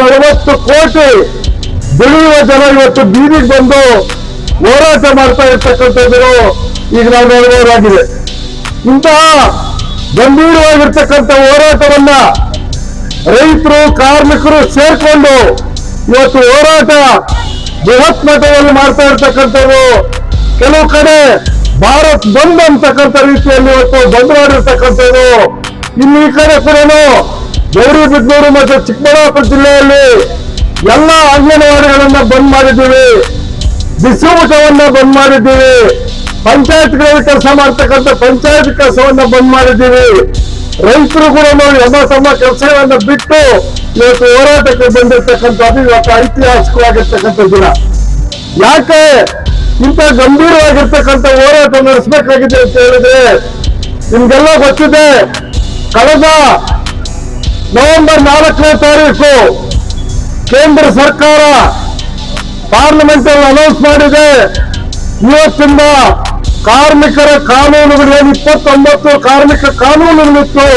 ನಲವತ್ತು ಕೋಟಿ ದುಡಿಯುವ ಜನ ಇವತ್ತು ಬೀದಿಗೆ ಬಂದು ಹೋರಾಟ ಮಾಡ್ತಾ ಇರ್ತಕ್ಕಂಥದ್ದು ಈಗ ನಾವು ನೋಡಬಹುದಾಗಿದೆ. ಇಂತಹ ಗಂಭೀರವಾಗಿರ್ತಕ್ಕಂಥ ಹೋರಾಟವನ್ನ ರೈತರು, ಕಾರ್ಮಿಕರು ಸೇರ್ಕೊಂಡು ಇವತ್ತು ಹೋರಾಟ ಬೃಹತ್ ಮಟ್ಟದಲ್ಲಿ ಮಾಡ್ತಾ ಇರ್ತಕ್ಕಂಥವ್ರು ಕೆಲವು ಕಡೆ ಭಾರತ್ ಬಂದ್ ಅಂತಕ್ಕಂಥ ರೀತಿಯಲ್ಲಿ ಇವತ್ತು ಬಂದ್ ಮಾಡಿರ್ತಕ್ಕಂಥದ್ದು. ಇನ್ನು ಈ ಕಡೆ ಕೂಡ ಗೌರಿಬಿದನೂರು ಮತ್ತು ಚಿಕ್ಕಬಳ್ಳಾಪುರ ಜಿಲ್ಲೆಯಲ್ಲಿ ಎಲ್ಲ ಅಂಗನವಾಡಿಗಳನ್ನ ಬಂದ್ ಮಾಡಿದ್ದೀವಿ. ಬಿಸಿ ಊಟವನ್ನ ಬಂದ್ ಮಾಡಿದ್ದೀವಿ. ಪಂಚಾಯತ್ಗಳಲ್ಲಿ ಕೆಲಸ ಮಾಡ್ತಕ್ಕಂಥ ಪಂಚಾಯತ್ ಕೆಲಸವನ್ನ ಬಂದ್ ಮಾಡಿದ್ದೀವಿ. ರೈತರು ಕೂಡ ನಮ್ಮ ತಮ್ಮ ಕೆಲಸಗಳನ್ನ ಬಿಟ್ಟು ಇವತ್ತು ಹೋರಾಟಕ್ಕೆ ಬಂದಿರ್ತಕ್ಕಂಥದ್ದು ಇವತ್ತು ಐತಿಹಾಸಿಕವಾಗಿರ್ತಕ್ಕಂಥ ದಿನ. ಯಾಕೆ ಇಂಥ ಗಂಭೀರವಾಗಿರ್ತಕ್ಕಂಥ ಹೋರಾಟ ನಡೆಸಬೇಕಾಗಿದೆ ಅಂತ ಹೇಳಿದ್ರೆ ನಿಮ್ಗೆಲ್ಲ ಗೊತ್ತಿದೆ, ಕಳೆದ ನವೆಂಬರ್ ನಾಲ್ಕನೇ ತಾರೀಕು ಕೇಂದ್ರ ಸರ್ಕಾರ ಪಾರ್ಲಿಮೆಂಟ್ ಅಲ್ಲಿ ಅನೌನ್ಸ್ ಮಾಡಿದೆ. ಇವತ್ತಿಂದ ಕಾರ್ಮಿಕರ ಕಾನೂನುಗಳು ಇಪ್ಪತ್ತೊಂಬತ್ತು ಕಾರ್ಮಿಕ ಕಾನೂನುಗಳಿತ್ತು.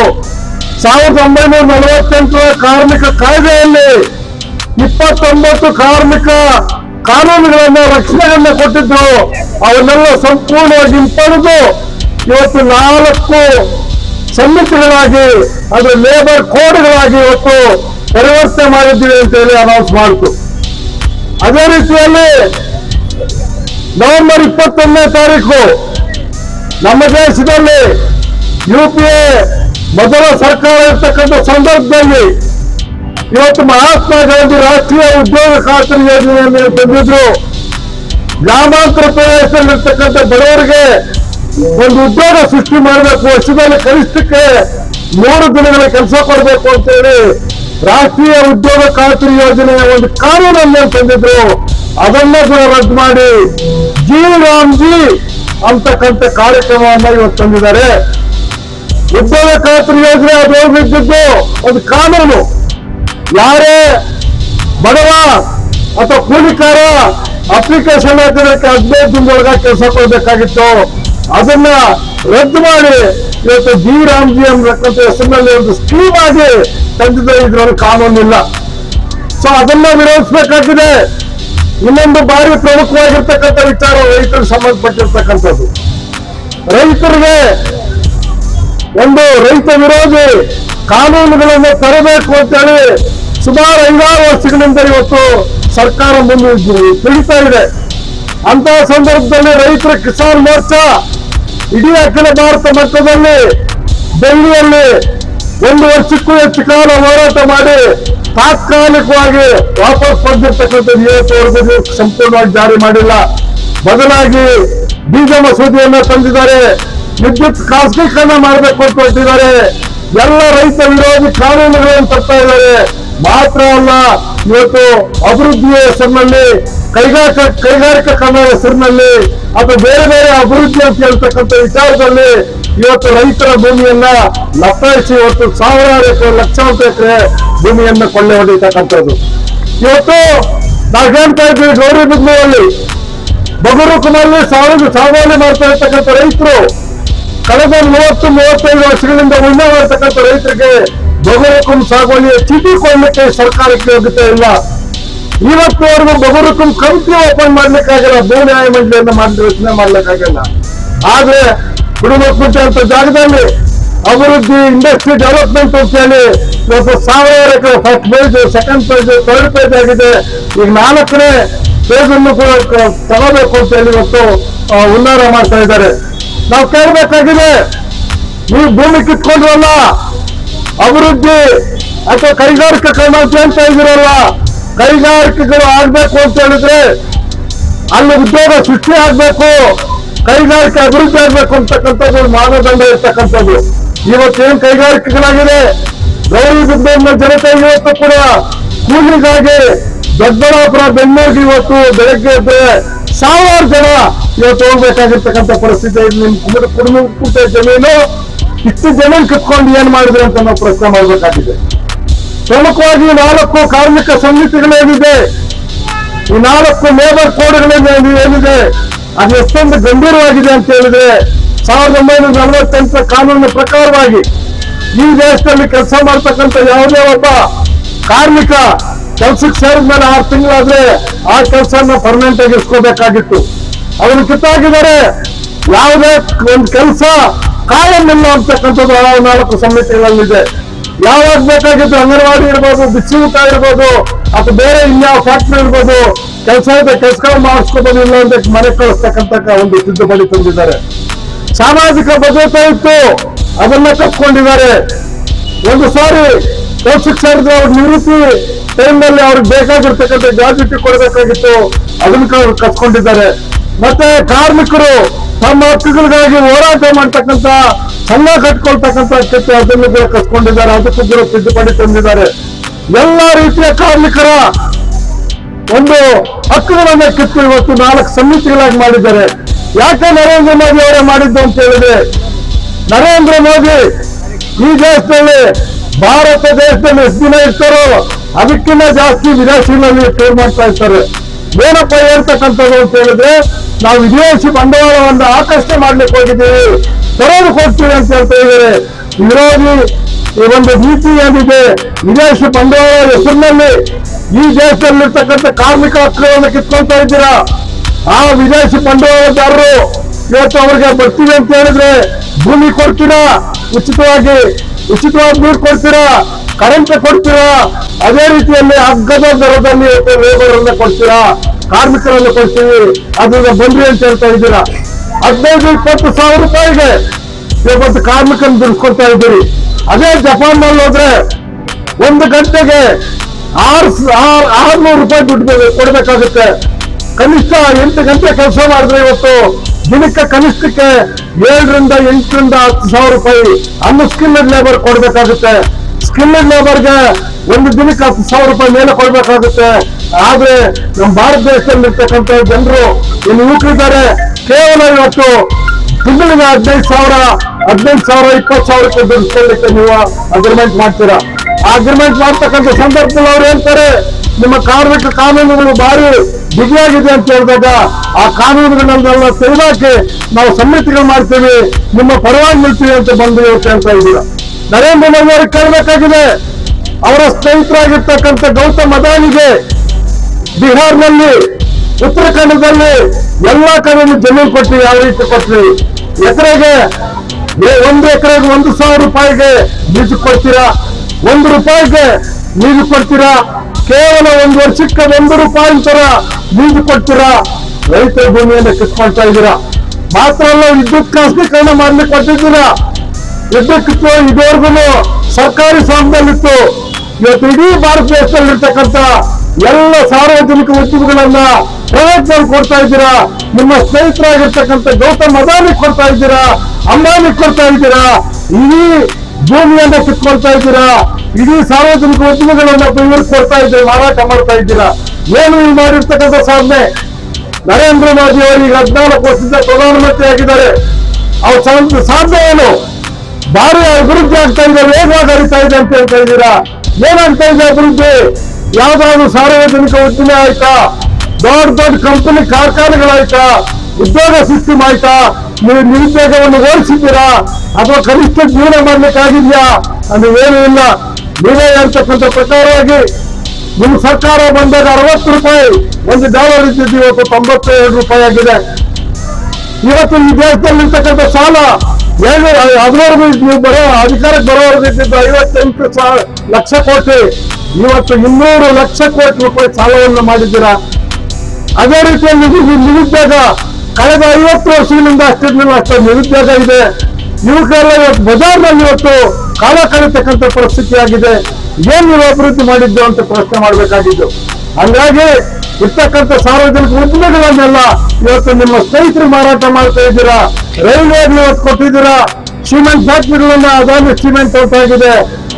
ಸಾವಿರದ ಒಂಬೈನೂರ ನಲವತ್ತೆಂಟರ ಕಾರ್ಮಿಕ ಕಾಯ್ದೆಯಲ್ಲಿ ಇಪ್ಪತ್ತೊಂಬತ್ತು ಕಾರ್ಮಿಕ ಕಾನೂನುಗಳನ್ನು ರಕ್ಷಣೆಯನ್ನ ಕೊಟ್ಟಿದ್ರು ಅವನ್ನೆಲ್ಲ ಸಂಪೂರ್ಣವಾಗಿ ಹಿಂಪಡೆದು ಇವತ್ತು ನಾಲ್ಕು ಸಮಿತಿಗಳಾಗಿ ಅದು ಲೇಬರ್ ಕೋಡ್ಗಳಾಗಿ ಇವತ್ತು ಪರಿವರ್ತನೆ ಮಾಡಿದ್ದೀವಿ ಅಂತ ಹೇಳಿ ಅನೌನ್ಸ್ ಮಾಡಿತು. ಅದೇ ರೀತಿಯಲ್ಲಿ ನವೆಂಬರ್ ಇಪ್ಪತ್ತೊಂದನೇ ತಾರೀಕು ನಮ್ಮ ದೇಶದಲ್ಲಿ ಯು ಪಿ ಮೊದಲ ಸರ್ಕಾರ ಇರ್ತಕ್ಕಂಥ ಸಂದರ್ಭದಲ್ಲಿ ಇವತ್ತು ಮಹಾತ್ಮ ಗಾಂಧಿ ರಾಷ್ಟ್ರೀಯ ಉದ್ಯೋಗ ಖಾತರಿ ಯೋಜನೆಯನ್ನು ತಂದಿದ್ರು ಗ್ರಾಮಾಂತರ ಪ್ರದೇಶದಲ್ಲಿರ್ತಕ್ಕಂಥ ಬಡವರಿಗೆ ಒಂದು ಉದ್ಯೋಗ ಸೃಷ್ಟಿ ಮಾಡಬೇಕು, ವರ್ಷದಲ್ಲಿ ಕನಿಷ್ಠಕ್ಕೆ ಮೂರು ದಿನಗಳ ಕೆಲಸ ಕೊಡಬೇಕು ಅಂತೇಳಿ ರಾಷ್ಟ್ರೀಯ ಉದ್ಯೋಗ ಖಾತ್ರಿ ಯೋಜನೆಯ ಒಂದು ಕಾನೂನನ್ನು ತಂದಿದ್ರು. ಅದನ್ನ ಕೂಡ ರದ್ದು ಮಾಡಿ ಜಿ ರಾಮ್ಜಿ ಅಂತಕ್ಕಂಥ ಕಾರ್ಯಕ್ರಮವನ್ನ ಇವತ್ತು ತಂದಿದ್ದಾರೆ. ಉದ್ಯೋಗ ಖಾತ್ರಿ ಯೋಜನೆ ಅದು ಹೋಗಿದ್ದು ಒಂದು ಕಾನೂನು. ಯಾರೇ ಬಡವ ಅಥವಾ ಕೂಲಿಕಾರ ಅಪ್ಲಿಕೇಶನ್ ಹಾಕೋದಕ್ಕೆ ಹದಿನೈದು ದಿನದೊಳಗ ಕೆಲಸ ಕೊಡಬೇಕಾಗಿತ್ತು. ಅದನ್ನ ರದ್ದು ಮಾಡಿ ಇವತ್ತು ಜಿ ರಾಮ್ಜಿ ಅಂತಕ್ಕಂಥ ಹೆಸರಿನಲ್ಲಿ ಒಂದು ಸ್ಕೀಮ್ ಆಗಿ ತಂದಿದ್ದಾರೆ ಇದ್ರಲ್ಲಿ ಕಾನೂನಿಲ್ಲ ಸೊ ಅದನ್ನ ವಿರೋಧಿಸಬೇಕಾಗಿದೆ. ಇನ್ನೊಂದು ಬಾರಿ ಪ್ರಮುಖವಾಗಿರ್ತಕ್ಕಂಥ ವಿಚಾರ ರೈತರಿಗೆ ಸಂಬಂಧಪಟ್ಟಿರ್ತಕ್ಕಂಥದ್ದು. ರೈತರಿಗೆ ಒಂದು ರೈತ ವಿರೋಧಿ ಕಾನೂನುಗಳನ್ನು ತರಬೇಕು ಅಂತೇಳಿ ಸುಮಾರು ಐದಾರು ವರ್ಷಗಳಿಂದ ಇವತ್ತು ಸರ್ಕಾರ ಮುಂದೆ ತಿಳಿತಾ ಇದೆ. ಅಂತಹ ಸಂದರ್ಭದಲ್ಲಿ ರೈತರ ಕಿಸಾನ್ ಮೋರ್ಚಾ ಇಡೀ ಅಖಿಲ ಭಾರತ ಮಟ್ಟದಲ್ಲಿ ಡೆಲ್ಲಿಯಲ್ಲಿ ಒಂದು ವರ್ಷಕ್ಕೂ ಹೆಚ್ಚು ಕಾಲ ಹೋರಾಟ ಮಾಡಿ ತಾತ್ಕಾಲಿಕವಾಗಿ ವಾಪಸ್ ಬಂದಿರ್ತಕ್ಕಂಥ ಇವತ್ತುವರೆಗೂ ಸಂಪೂರ್ಣವಾಗಿ ಜಾರಿ ಮಾಡಿಲ್ಲ. ಬದಲಾಗಿ ಬೀಜ ಮಸೂದೆಯನ್ನ ತಂದಿದ್ದಾರೆ. ವಿದ್ಯುತ್ ಖಾಸಗೀಕರಣ ಮಾಡಬೇಕು ಅಂತ ಹೊರಟಿದ್ದಾರೆ ಎಲ್ಲ ರೈತ ವಿರೋಧಿ ಕಾನೂನುಗಳನ್ನು ತರ್ತಾ ಇದ್ದಾರೆ. ಮಾತ್ರ ಅಲ್ಲ, ಇವತ್ತು ಅಭಿವೃದ್ಧಿಯ ಹೆಸರಿನಲ್ಲಿ ಕೈಗಾರಿಕಾ ಕೈಗಾರಿಕೀಕರಣ ಹೆಸರಿನಲ್ಲಿ ಅಥವಾ ಬೇರೆ ಬೇರೆ ಅಭಿವೃದ್ಧಿ ಅಂತ ಹೇಳ್ತಕ್ಕಂಥ ವಿಚಾರದಲ್ಲಿ ಇವತ್ತು ರೈತರ ಭೂಮಿಯನ್ನ ಲಪ್ಪಾಯಿಸಿ ಇವತ್ತು ಸಾವಿರಾರು ಎಕರೆ, ಲಕ್ಷಾಂತರ ಎಕರೆ ಭೂಮಿಯನ್ನ ಕೊಳ್ಳೆ ಹೊಡೆಯತಕ್ಕಂಥದ್ದು. ಇವತ್ತು ನಾವು ಹೇಳ್ತಾ ಇದ್ದೀವಿ ಗೌರಿಬಿದ್ನೂರಲ್ಲಿ ಬಗುರುಕುನಲ್ಲಿ ಸಾವಿರ ಸಾಗುವಳಿ ಮಾಡ್ತಾ ಇರ್ತಕ್ಕಂಥ ರೈತರು ಕಳೆದ ಮೂವತ್ತು, ಮೂವತ್ತೈದು ವರ್ಷಗಳಿಂದ ಉಣ್ಣೆ ಮಾಡ್ತಕ್ಕಂಥ ರೈತರಿಗೆ ಬಗುರುಕುಂ ಸಾಗುವಳಿಯ ಚೀಟಿ ಕೊಡ್ಲಿಕ್ಕೆ ಸರ್ಕಾರಕ್ಕೆ ಯೋಗ್ಯತೆ ಇಲ್ಲ. ಇವತ್ತುವರೆಗೂ ಬಗುರುಕುಂ ಕಂಪ್ನಿ ಓಪನ್ ಮಾಡ್ಲಿಕ್ಕಾಗಲ್ಲ ಭೂ ನ್ಯಾಯ ಮಂಡಳಿಯನ್ನು ಮಾಡಿ ರಚನೆ ಮಾಡ್ಲಿಕ್ಕಾಗಲ್ಲ. ಆದ್ರೆ ಅಂತ ಜಾಗದಲ್ಲಿ ಅಭಿವೃದ್ಧಿ ಇಂಡಸ್ಟ್ರಿ ಡೆವಲಪ್ಮೆಂಟ್ ಅಂತ ಹೇಳಿ ಇವತ್ತು ಸಾವಿರ acre first page second page third page ಆಗಿದೆ. ಈಗ ನಾಲ್ಕನೇ ಪೇಜ್ ಅನ್ನು ಕೂಡ ತಗೋಬೇಕು ಅಂತ ಹೇಳಿ ಇವತ್ತು ಉನ್ನಾರ ಮಾಡ್ತಾ ಇದ್ದಾರೆ. ನಾವು ಕೇಳಬೇಕಾಗಿದೆ, ನೀವು ಭೂಮಿ ಕಿತ್ಕೊಂಡ್ರಲ್ಲ, ಅಭಿವೃದ್ಧಿ ಅಥವಾ ಕೈಗಾರಿಕೀಕರಣ ಅಂತ ಹೇಳ್ತಾ ಇದ್ದೀರಲ್ಲ ಕೈಗಾರಿಕೆಗಳು ಆಗ್ಬೇಕು ಅಂತ ಹೇಳಿದ್ರೆ ಅಲ್ಲಿ ಉದ್ಯೋಗ ಸೃಷ್ಟಿ ಆಗ್ಬೇಕು, ಕೈಗಾರಿಕೆ ಅಭಿವೃದ್ಧಿ ಆಗ್ಬೇಕು ಅಂತಕ್ಕಂಥದ್ದು ಮಾನದಂಡ ಇರ್ತಕ್ಕಂಥದ್ದು. ಇವತ್ತೇನ್ ಕೈಗಾರಿಕೆಗಳಾಗಿದೆ ಗೌರಿ ಬಿದ್ದೂರಿನ ಜನತೆ ಇವತ್ತು ಕೂಡ ಕೂಲಿಗಾಗಿ ದೊಡ್ಡಬಳ್ಳಾಪುರ, ಬೆಂಗಳೂರಿಗೆ ಇವತ್ತು ಬೆಳಗ್ಗೆ ಇದ್ರೆ ಸಾವಿರಾರು ಜನ ಇವತ್ತು ಹೋಗ್ಬೇಕಾಗಿರ್ತಕ್ಕಂಥ ಪರಿಸ್ಥಿತಿ. ನಿಮ್ ಕುಟುಂಬ ಜಮೀನು ಇಷ್ಟು ಜಮೀನು ಕಿತ್ಕೊಂಡು ಏನ್ ಮಾಡಿದ್ರೆ ಅಂತ ನಾವು ಪ್ರಶ್ನೆ ಮಾಡಬೇಕಾಗಿದೆ. ಪ್ರಮುಖವಾಗಿ ನಾಲ್ಕು ಕಾರ್ಮಿಕ ಸಮಿತಿಗಳೇನಿದೆ ಈ ನಾಲ್ಕು ಲೇಬರ್ ಕೋಡ್ಗಳೇನು ಏನಿದೆ, ಅದು ಎಷ್ಟೊಂದು ಗಂಭೀರವಾಗಿದೆ ಅಂತ ಹೇಳಿದ್ರೆ, ಸಾವಿರದ ಒಂಬೈನೂರ ನಲವತ್ತೆಂಟರ ಕಾನೂನಿನ ಪ್ರಕಾರವಾಗಿ ಈ ದೇಶದಲ್ಲಿ ಕೆಲಸ ಮಾಡ್ತಕ್ಕಂಥ ಯಾವುದೇ ಒಬ್ಬ ಕಾರ್ಮಿಕ ಕೆಲಸಕ್ಕೆ ಸೇರಿದ ಮೇಲೆ ಆರು ತಿಂಗಳಾದ್ರೆ ಆ ಕೆಲಸನ ಪರ್ಮನೆಂಟ್ ಆಗಿ ಇಸ್ಕೋಬೇಕಾಗಿತ್ತು. ಅವರು ಕಿತ್ತಾಗಿದ್ದಾರೆ ಯಾವುದೇ ಒಂದು ಕೆಲಸ ಕಾಯಂ ಇಲ್ಲ ಅಂತಕ್ಕಂಥದ್ದು ನಾಲ್ಕು ಸಮಿತಿಗಳಲ್ಲಿದೆ ಯಾವಾಗ ಬೇಕಾಗಿದ್ದು ಅಂಗನವಾಡಿ ಇರ್ಬೋದು ಬಿಸಿ ಊಟ ಇರ್ಬೋದು, ಅಥವಾ ಬೇರೆ ಇನ್ಯಾವ ಫ್ಯಾಕ್ಟ್ರಿ ಇರ್ಬೋದು, ಕೆಲಸ ಇದೆ ಕೆಲಸಗಳು ಮಾಡಿಸ್ಕೋಬೋದು ಅಂತ ಮನೆ ಕಳಿಸ್ತಕ್ಕಂತ ಒಂದು ತಿದ್ದುಪಡಿ ತಂದಿದ್ದಾರೆ. ಸಾಮಾಜಿಕ ಭದ್ರತೆ ಇತ್ತು, ಅದನ್ನ ಕಟ್ಕೊಂಡಿದ್ದಾರೆ. ಒಂದು ಸಾರಿ ಸೇರಿದ್ರೆ ಅವ್ರ ನಿವೃತ್ತಿ ಟೈಮ್ನಲ್ಲಿ ಅವ್ರಿಗೆ ಬೇಕಾಗಿರ್ತಕ್ಕಂಥ ಗ್ರಾಜ್ಯುಟಿ ಕೊಡಬೇಕಾಗಿತ್ತು. ಅದನ್ನ ಕಟ್ಕೊಂಡಿದ್ದಾರೆ. ಮತ್ತೆ ಕಾರ್ಮಿಕರು ತಮ್ಮ ಹಕ್ಕುಗಳಿಗಾಗಿ ಹೋರಾಟ ಮಾಡ್ತಕ್ಕಂತ ಸಂಘ ಕಟ್ಕೊಳ್ತಕ್ಕಂತ ಅದನ್ನು ಕೂಡ ಕಟ್ಕೊಂಡಿದ್ದಾರೆ ಅದಕ್ಕೂ ಕೂಡ ತಿದ್ದುಪಡಿ ತಂದಿದ್ದಾರೆ. ಎಲ್ಲ ರೀತಿಯ ಕಾರ್ಮಿಕರ ಒಂದು ಹಕ್ಕುಗಳನ್ನ ಕಿತ್ತು ಇವತ್ತು ನಾಲ್ಕು ಸಮಿತಿಗಳಾಗಿ ಮಾಡಿದ್ದಾರೆ. ಯಾಕೆ ನರೇಂದ್ರ ಮೋದಿ ಅವರೇ ಮಾಡಿದ್ದು ಅಂತ ಹೇಳಿದ್ರೆ, ನರೇಂದ್ರ ಮೋದಿ ಈ ದೇಶದಲ್ಲಿ ಭಾರತ ದೇಶದಲ್ಲಿ ಎಷ್ಟು ದಿನ ಇರ್ತಾರೋ ಅದಕ್ಕಿಂತ ಜಾಸ್ತಿ ವಿದೇಶಿನಲ್ಲಿ ಟೂರ್ ಮಾಡ್ತಾ ಇರ್ತಾರೆ. ಏನಪ್ಪ ಹೇಳ್ತಕ್ಕಂಥದ್ದು ಅಂತ ಹೇಳಿದ್ರೆ ನಾವು ವಿದೇಶಿ ಬಂಡವಾಳವನ್ನು ಆಕರ್ಷಣೆ ಮಾಡ್ಲಿಕ್ಕೆ ಹೋಗಿದ್ದೀವಿ. ತೊರೆದು ಕೊಡ್ತೀವಿ ಅಂತ ಹೇಳ್ತಾ ಇದ್ದಾರೆ. ವಿರೋಧಿ ಈ ಒಂದು ನೀತಿ ಏನಿದೆ, ವಿದೇಶಿ ಬಂಡವಾಳ ಹೆಸರಿನಲ್ಲಿ ಈ ದೇಶದಲ್ಲಿರ್ತಕ್ಕಂಥ ಕಾರ್ಮಿಕ ಹಕ್ಕುಗಳನ್ನು ಕಿತ್ಕೊಳ್ತಾ ಇದ್ದೀರಾ? ಆ ವಿದೇಶಿ ಬಂಡವಾಳದಾರರು ಇವತ್ತು ಅವ್ರಿಗೆ ಬರ್ತೀವಿ ಅಂತ ಹೇಳಿದ್ರೆ ಭೂಮಿ ಕೊಡ್ತೀರಾ? ಉಚಿತವಾಗಿ ಉಚಿತವಾಗಿ ನೀರು ಕೊಡ್ತೀರಾ? ಕರೆಂಟ್ ಕೊಡ್ತೀರಾ? ಅದೇ ರೀತಿಯಲ್ಲಿ ಅಗ್ಗದ ದರದಲ್ಲಿ ಲೇಬರ್ ಅನ್ನ ಕೊಡ್ತೀರಾ? ಕಾರ್ಮಿಕರನ್ನು ಕೊಡ್ತೀವಿ. ಅದನ್ನ ಬಂದ್ರಿ ಅಂತ ಹೇಳ್ತಾ ಇದ್ದೀರಾ? ಹದಿನೈದು, ಇಪ್ಪತ್ತು ಸಾವಿರ ರೂಪಾಯಿಗೆ ಇವತ್ತು ಕಾರ್ಮಿಕರನ್ನು ದುಡಿಸ್ಕೊಳ್ತಾ ಇದ್ದೀರಿ. ಅದೇ ಜಪಾನ್ನಲ್ಲಿ ಹೋದ್ರೆ ಒಂದು ಗಂಟೆಗೆ ಆರು ಆರ್ನೂರು ರೂಪಾಯಿ ದುಡ್ಡು ಕೊಡ್ಬೇಕಾಗುತ್ತೆ. ಕನಿಷ್ಠ ಎಂಟು ಗಂಟೆ ಕೆಲಸ ಮಾಡಿದ್ರೆ ಇವತ್ತು ದಿನಕ್ಕೆ ಕನಿಷ್ಠಕ್ಕೆ ಏಳರಿಂದ ಎಂಟರಿಂದ ಹತ್ತು ಸಾವಿರ ರೂಪಾಯಿ ಅನ್ಸ್ಕಿಲ್ಡ್ ಲೇಬರ್ ಕೊಡ್ಬೇಕಾಗುತ್ತೆ. ಸ್ಕಿಲ್ಡ್ ಲೇಬರ್ಗೆ ಒಂದು ದಿನಕ್ಕೆ ಹತ್ತು ಸಾವಿರ ರೂಪಾಯಿ ಮೇಲೆ ಕೊಡ್ಬೇಕಾಗುತ್ತೆ. ಆದ್ರೆ ನಮ್ಮ ಭಾರತ ದೇಶದಲ್ಲಿರ್ತಕ್ಕಂಥ ಜನರು ಇಲ್ಲಿ ಯುವಕರಿದ್ದಾರೆ ಕೇವಲ ಇವತ್ತು ತಿಂಗಳಿಗೆ ಹದಿನೈದು ಸಾವಿರ ಹದಿನೈದು ಸಾವಿರ, ಇಪ್ಪತ್ತು ಸಾವಿರಕ್ಕೆ ದುಡಿಸ್ಕೊಳ್ಳಿಕ್ಕೆ ನೀವು ಅಗ್ರಿಮೆಂಟ್ ಮಾಡ್ತೀರಾ? ಅಗ್ರಿಮೆಂಟ್ ಮಾಡ್ತಕ್ಕಂಥ ಸಂದರ್ಭದಲ್ಲಿ ಅವ್ರು ಹೇಳ್ತಾರೆ, ನಿಮ್ಮ ಕಾರ್ಮಿಕ ಕಾನೂನುಗಳು ಭಾರಿ ಬಿಗಿಯಾಗಿದೆ ಅಂತ ಹೇಳಿದಾಗ ಆ ಕಾನೂನುಗಳನ್ನೆಲ್ಲ ತೆಗೆದಾಕಿ ನಾವು ಸಮಿತಿಗಳು ಮಾಡ್ತೀವಿ, ನಿಮ್ಮ ಪರವಾಗಿ ನಿಲ್ತೀವಿ ಅಂತ ಬಂದು ಹೇಳ್ತಾ ಇದ್ದೀರಾ? ನರೇಂದ್ರ ಮೋದಿ ಅವ್ರಿಗೆ ಕೇಳಬೇಕಾಗಿದೆ. ಅವರ ಸ್ನೇಹಿತರಾಗಿರ್ತಕ್ಕಂಥ ಗೌತಮ್ ಅದಾನಿಗೆ ಬಿಹಾರ್ನಲ್ಲಿ, ಉತ್ತರಾಖಂಡದಲ್ಲಿ ಎಲ್ಲಾ ಕಡೆ ಜಮೀನು ಕೊಟ್ಟಿವಿ, ಯಾವ ರೀತಿ ಕೊಟ್ಟಿವಿ? ಎಕರೆಗೆ ಒಂದು ಎಕರೆಗೆ ಒಂದು ಸಾವಿರ ರೂಪಾಯಿಗೆ ಬೀಜ ಕೊಡ್ತೀರಾ? ಒಂದು ರೂಪಾಯಿಗೆ ಬೀಜ ಕೊಡ್ತೀರಾ? ಕೇವಲ ಒಂದು ವರ್ಷಕ್ಕೆ ಒಂದು ರೂಪಾಯಿ ತರ ಬೀಜ ಕೊಡ್ತೀರಾ? ರೈತರ ಭೂಮಿಯನ್ನು ಕಿತ್ಕೊಳ್ತಾ ಇದ್ದೀರಾ? ಮಾತ್ರ ಅಲ್ಲ, ವಿದ್ಯುತ್ ಖಾಸಗೀಕರಣ ಮಾಡ್ಲಿಕ್ಕೆ ಕೊಟ್ಟಿದ್ದೀರಾ? ವಿದ್ಯುತ್ ಇದುವರೆಗೂ ಸರ್ಕಾರಿ ಸ್ವಾಮ್ಯದಲ್ಲಿತ್ತು ಇವತ್ತು ಇಡೀ ಭಾರತ ದೇಶದಲ್ಲಿರ್ತಕ್ಕಂಥ ಎಲ್ಲ ಸಾರ್ವಜನಿಕ ಉದ್ಯಮಗಳನ್ನ ಪ್ರಯೋಜನ ಕೊಡ್ತಾ ಇದ್ದೀರಾ? ನಿಮ್ಮ ಸ್ನೇಹಿತರಾಗಿರ್ತಕ್ಕಂಥ ಗೌತಮ್ ಅದಾನಿ ಕೊಡ್ತಾ ಇದ್ದೀರಾ? ಅಂಬಾನಿ ಕೊಡ್ತಾ ಇದ್ದೀರಾ? ಇಡೀ ಭೂಮಿಯನ್ನ ಕಿತ್ಕೊಳ್ತಾ ಇದ್ದೀರಾ? ಇಡೀ ಸಾರ್ವಜನಿಕ ಉದ್ಯಮಗಳನ್ನ ಇವ್ರಿಗೆ ಕೊಡ್ತಾ ಇದ್ದೀರಾ? ಮಾರಾಟ ಮಾಡ್ತಾ ಇದ್ದೀರಾ? ಏನು ನೀವು ಮಾಡಿರ್ತಕ್ಕಂಥ ಸಾಧನೆ? ನರೇಂದ್ರ ಮೋದಿ ಅವರು ಈಗ ಹದಿನಾಲ್ಕು ವರ್ಷದಿಂದ ಪ್ರಧಾನಮಂತ್ರಿ ಆಗಿದ್ದಾರೆ. ಅವ್ರ ಸಾಧನೆ ಏನು? ಭಾರಿ ಅಭಿವೃದ್ಧಿ ಆಗ್ತಾ ಇದೆ, ವೇಗವಾಗಿ ಹರಿತಾ ಇದೆ ಅಂತ ಹೇಳ್ತಾ ಇದ್ದೀರಾ? ಏನಾಗ್ತಾ ಇದೆ ಅಭಿವೃದ್ಧಿ? ಯಾವ್ದಾದ್ರು ಸಾರ್ವಜನಿಕ ಉದ್ದಿಮೆ ಆಯ್ತಾ? ದೊಡ್ಡ ದೊಡ್ಡ ಕಂಪನಿ ಕಾರ್ಖಾನೆಗಳಾಯ್ತಾ? ಉದ್ಯೋಗ ಸೃಷ್ಟಿ ಆಯ್ತಾ? ನೀವು ನಿರುದ್ಯೋಗವನ್ನು ಓಡಿಸಿದ್ದೀರಾ ಅಥವಾ ಕನಿಷ್ಠ ಜೀವನ ಮಾಡ್ಲಿಕ್ಕಾಗಿದ್ಯಾ ಅಂದ್ರೆ ಅದು ಏನೂ ಇಲ್ಲ. ನೀವೇ ಹೇಳ್ತಕ್ಕಂಥ ಪ್ರಕಾರವಾಗಿ ನಿಮ್ಮ ಸರ್ಕಾರ ಬಂದಾಗ ಅರವತ್ತು ರೂಪಾಯಿ, ಒಂದು ಡಾಲರ್ ಇದ್ದಿದ್ದು ಇವತ್ತು ತೊಂಬತ್ತೆರಡು ರೂಪಾಯಿ ಆಗಿದೆ. ಇವತ್ತು ಈ ದೇಶದಲ್ಲಿರ್ತಕ್ಕಂಥ ಸಾಲ ಏನು ಅದ್ರವರೆಗೂ ನೀವು ಬರೋ ಅಧಿಕಾರಕ್ಕೆ ಬರೋವರೆಗೂ ಇದ್ದಿದ್ದು ಐವತ್ತೆಂಟು ಲಕ್ಷ ಕೋಟಿ. ಇವತ್ತು ಇನ್ನೂರು ಲಕ್ಷ ಕೋಟಿ ರೂಪಾಯಿ ಸಾಲವನ್ನು ಮಾಡಿದ್ದೀರಾ? ಅದೇ ರೀತಿಯಲ್ಲಿ ನಿರುದ್ಯೋಗ. ಕಳೆದ ಐವತ್ತು ವರ್ಷಗಳಿಂದ ಅಷ್ಟೇ ಅಷ್ಟು ನಿರುದ್ಯೋಗ ಇದೆ. ಯುವಕರೆಲ್ಲ ಇವತ್ತು ಬಜಾರ್ನಲ್ಲಿ ಇವತ್ತು ಕಾಲ ಕಳೀತಕ್ಕಂಥ ಪರಿಸ್ಥಿತಿ ಆಗಿದೆ ಏನ್ ನೀವು ಅಭಿವೃದ್ಧಿ ಮಾಡಿದ್ದು ಅಂತ ಪ್ರಶ್ನೆ ಮಾಡಬೇಕಾಗಿದ್ದು. ಹಂಗಾಗಿ ಇರ್ತಕ್ಕಂಥ ಸಾರ್ವಜನಿಕ ಉದ್ಯಮಗಳನ್ನೆಲ್ಲ ಇವತ್ತು ನಿಮ್ಮ ಸ್ನೇಹಿತರು ಮಾರಾಟ ಮಾಡ್ತಾ ಇದ್ದೀರಾ? ರೈಲ್ವೆಗಳು ಇವತ್ತು ಕೊಟ್ಟಿದ್ದೀರಾ? ಸಿಮೆಂಟ್ ಫ್ಯಾಕ್ಟ್ರಿಗಳನ್ನ ಅದಾನಿ ಸಿಮೆಂಟ್ ಇದೆ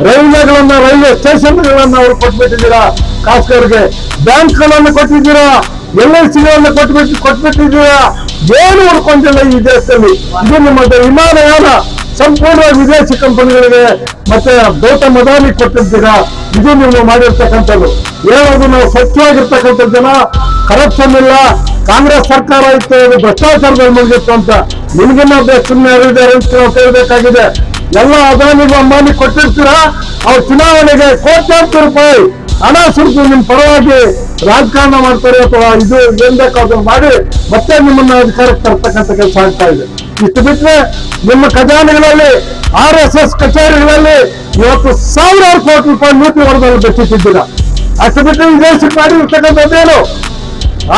ರೈಲ್ವೆಗಳನ್ನ ರೈಲ್ವೆ ಸ್ಟೇಷನ್ಗಳನ್ನ ಅವರು ಕೊಟ್ಬಿಟ್ಟಿದ್ದೀರಾ? ಖಾಸಗರಿಗೆ ಬ್ಯಾಂಕ್ಗಳನ್ನು ಕೊಟ್ಟಿದ್ದೀರಾ? ಎಲ್ ಐ ಸಿಗಳನ್ನು ಕೊಟ್ಬಿಟ್ಟು ಕೊಟ್ಬಿಟ್ಟಿದ್ದೀರಾ? ಏನು ಉಳ್ಕೊಂಡಿಲ್ಲ ಈ ದೇಶದಲ್ಲಿ? ಇದು ನಿಮ್ಮದು ವಿಮಾನಯಾನ. ಸಂಪೂರ್ಣ ವಿದೇಶಿ ಕಂಪನಿಗಳಿಗೆ ಮತ್ತೆ ಗೌತಮ್ ಅದಾನಿ ಕೊಟ್ಟಿದ್ದೀರಾ? ಇದು ನೀವು ಮಾಡಿರ್ತಕ್ಕಂಥದ್ದು. ಹೇಳೋದು ನಾವು ಸ್ವಚ್ಛವಾಗಿರ್ತಕ್ಕಂಥ ಜನ ಕರಪ್ಷನ್ ಇಲ್ಲ, ಕಾಂಗ್ರೆಸ್ ಸರ್ಕಾರ ಇತ್ತು ಇದು ಭ್ರಷ್ಟಾಚಾರದಲ್ಲಿ ಮುಗಿತ್ತು ಅಂತ. ನಿಮ್ಗಿನ್ನ ಸುಮ್ಮನೆ ಅರಿವಿದ್ದಾರೆ ಅಂತ ನಾವು ಕೇಳಬೇಕಾಗಿದೆ. ಎಲ್ಲ ಅದಾನಿಗೂ ಅಂಬಾನಿ ಕೊಟ್ಟಿರ್ತೀರಾ? ಅವ್ರ ಚುನಾವಣೆಗೆ ಕೋಟ್ಯಾಂತರ ರೂಪಾಯಿ ಹಣ ಸುರಿದು ನಿಮ್ ಪರವಾಗಿ ರಾಜಕಾರಣ ಮಾಡ್ತಾರೆ ಅಥವಾ ಇದು ಏನ್ ಬೇಕಾದ್ರು ಮಾಡಿ ಮತ್ತೆ ನಿಮ್ಮನ್ನ ಅಧಿಕಾರಕ್ಕೆ ತರ್ತಕ್ಕಂಥ ಕೆಲಸ ಆಗ್ತಾ ಇದೆ. ಇಷ್ಟು ಬಿಟ್ಟರೆ ನಿಮ್ಮ ಖಜಾನೆಗಳಲ್ಲಿ ಆರ್ ಎಸ್ ಎಸ್ ಕಚೇರಿಗಳಲ್ಲಿ ಇವತ್ತು ಸಾವಿರಾರು ಕೋಟಿ ರೂಪಾಯಿ ನೂತಿ ಹೊಡೆದಲ್ಲಿ ಬೆಚ್ಚಿಟ್ಟಿದ್ದೀರಾ. ಅಷ್ಟು ಬಿಟ್ಟರೆ ಈ ಮಾಡಿ ಮಾಡಿರ್ತಕ್ಕಂಥದ್ದೇನು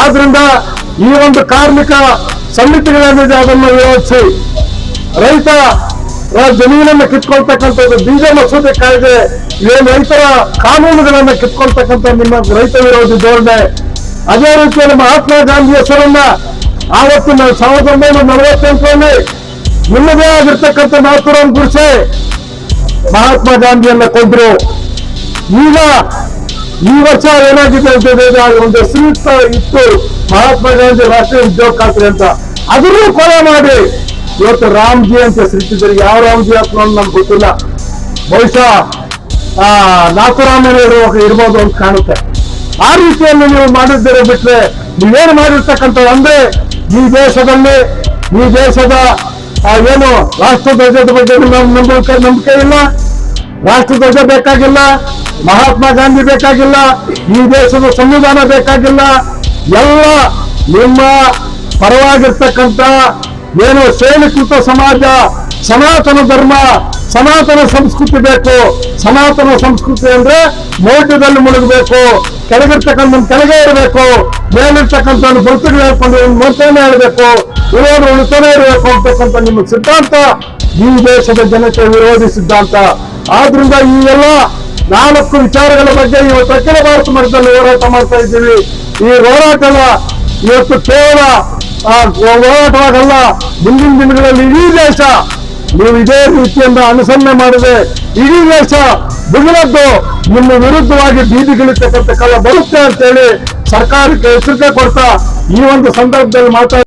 ಆದ್ರಿಂದ ಈ ಒಂದು ಕಾರ್ಮಿಕ ಸಮಿತಿಗಳೇನಿದೆ ಅದನ್ನು ವಿರೋಧಿಸಿ ರೈತ ಜಮೀನನ್ನು ಕಿತ್ಕೊಳ್ತಕ್ಕಂಥದ್ದು ಬೀಜ ಮಸೂದೆ ಕಾಯ್ದೆ, ಏನು ರೈತರ ಕಾನೂನುಗಳನ್ನ ಕಿತ್ಕೊಳ್ತಕ್ಕಂಥ ನಿಮ್ಮ ರೈತ ವಿರೋಧಿ ಧೋರಣೆ. ಅದೇ ರೀತಿಯಲ್ಲಿ ಮಹಾತ್ಮ ಗಾಂಧಿ ಹೆಸರನ್ನ ಆವತ್ತು ನಾವು ಸಾವಿರದ ಒಂಬೈನೂರ ನಲವತ್ತೆಂಟರಲ್ಲಿ ನಿಮ್ಮದೇ ಆಗಿರ್ತಕ್ಕಂಥ ನಾಥುರಾಮ್ ಗುಡ್ಸೆ ಮಹಾತ್ಮ ಗಾಂಧಿಯನ್ನ ಕೊಂದ್ರು. ಈಗ ಈ ವರ್ಷ ಏನಾಗಿದೆ ಅಂತ ಹೇಳಿದ್ರೆ ಒಂದು ಹೆಸರು ಇತ್ತು. ಮಹಾತ್ಮ ಗಾಂಧಿ ರಾಷ್ಟ್ರೀಯ ಉದ್ಯೋಗ ಖಾತ್ರಿ ಅಂತ. ಅದನ್ನು ಕೊಲೆ ಮಾಡಿ ಇವತ್ತು ರಾಮ್ಜಿ ಅಂತ ಹೆಸರಿಟ್ಟಿದ್ದಾರೆ ಯಾವ ರಾಮ್ಜಿ ಅಂತ ನಮ್ಗೆ ಗೊತ್ತಿಲ್ಲ. ಬಹುಶಃ, ಆ ನಾಥುರಾಮನ ಇರುವಾಗ ಇರ್ಬೋದು ಅಂತ ಕಾಣುತ್ತೆ. ಆ ರೀತಿಯಲ್ಲಿ ನೀವು ಮಾಡಿದ್ದೀರ ಬಿಟ್ರೆ ನೀವೇನು ಮಾಡಿರ್ತಕ್ಕಂಥ ಅಂದ್ರೆ ಈ ದೇಶದಲ್ಲಿ, ಈ ದೇಶದ ಏನು ರಾಷ್ಟ್ರ ಧ್ವಜದ ಬಗ್ಗೆ ನಂಬಿಕೆ ನಂಬಿಕೆ ಇಲ್ಲ ರಾಷ್ಟ್ರ ಧ್ವಜ ಬೇಕಾಗಿಲ್ಲ, ಮಹಾತ್ಮ ಗಾಂಧಿ ಬೇಕಾಗಿಲ್ಲ, ಈ ದೇಶದ ಸಂವಿಧಾನ ಬೇಕಾಗಿಲ್ಲ. ಎಲ್ಲ ನಿಮ್ಮ ಪರವಾಗಿರ್ತಕ್ಕಂಥ ಏನು ಶ್ರೇಣೀಕೃತ ಸಮಾಜ, ಸನಾತನ ಧರ್ಮ, ಸನಾತನ ಸಂಸ್ಕೃತಿ ಬೇಕು. ಸನಾತನ ಸಂಸ್ಕೃತಿ ಅಂದ್ರೆ ಮೌಢ್ಯದಲ್ಲಿ ಮುಳುಗಬೇಕು, ಕೆಳಗಿರ್ತಕ್ಕಂಥ ಕೆಳಗೆ ಇರಬೇಕು, ಮೇಲಿರ್ತಕ್ಕಂಥ ಬರ್ತುಗಳು ಹೇಳ್ಕೊಂಡು ಮೊತ್ತನೇ ಹೇಳಬೇಕು ಇರೋರು ಉಳಿತಾನೆ ಇರಬೇಕು ಅಂತಕ್ಕಂಥ ನಿಮ್ಮ ಸಿದ್ಧಾಂತ ಈ ದೇಶದ ಜನತೆ ವಿರೋಧಿ ಸಿದ್ಧಾಂತ. ಆದ್ರಿಂದ ಈ ಎಲ್ಲ ನಾಲ್ಕು ವಿಚಾರಗಳ ಬಗ್ಗೆ ಇವತ್ತು ಅಖಿಲ ಭಾರತ ಮಟ್ಟದಲ್ಲಿ ಹೋರಾಟ ಮಾಡ್ತಾ ಇದ್ದೀವಿ. ಈ ಹೋರಾಟದ ಇವತ್ತು ಕೇವಲ ಆ, ಹೋರಾಟವಾಗಲ್ಲ. ಮುಂದಿನ ದಿನಗಳಲ್ಲಿ ಇಡೀ ದೇಶ ನೀವು ಇದೇ ರೀತಿಯಿಂದ ಅನುಸರಣೆ ಮಾಡಿದೆ ಇಡೀ ದೇಶ ಬುಗಿಲದ್ದು ನಿಮ್ಮ ವಿರುದ್ಧವಾಗಿ ಬೀದಿಗಿಳಿತಕ್ಕಂಥ ಕಾಲ ಬರುತ್ತೆ ಅಂತೇಳಿ ಸರ್ಕಾರಕ್ಕೆ ಎಚ್ಚರಿಕೆ ಕೊಡ್ತಾ ಈ ಒಂದು ಸಂದರ್ಭದಲ್ಲಿ ಮಾತಾಡಿ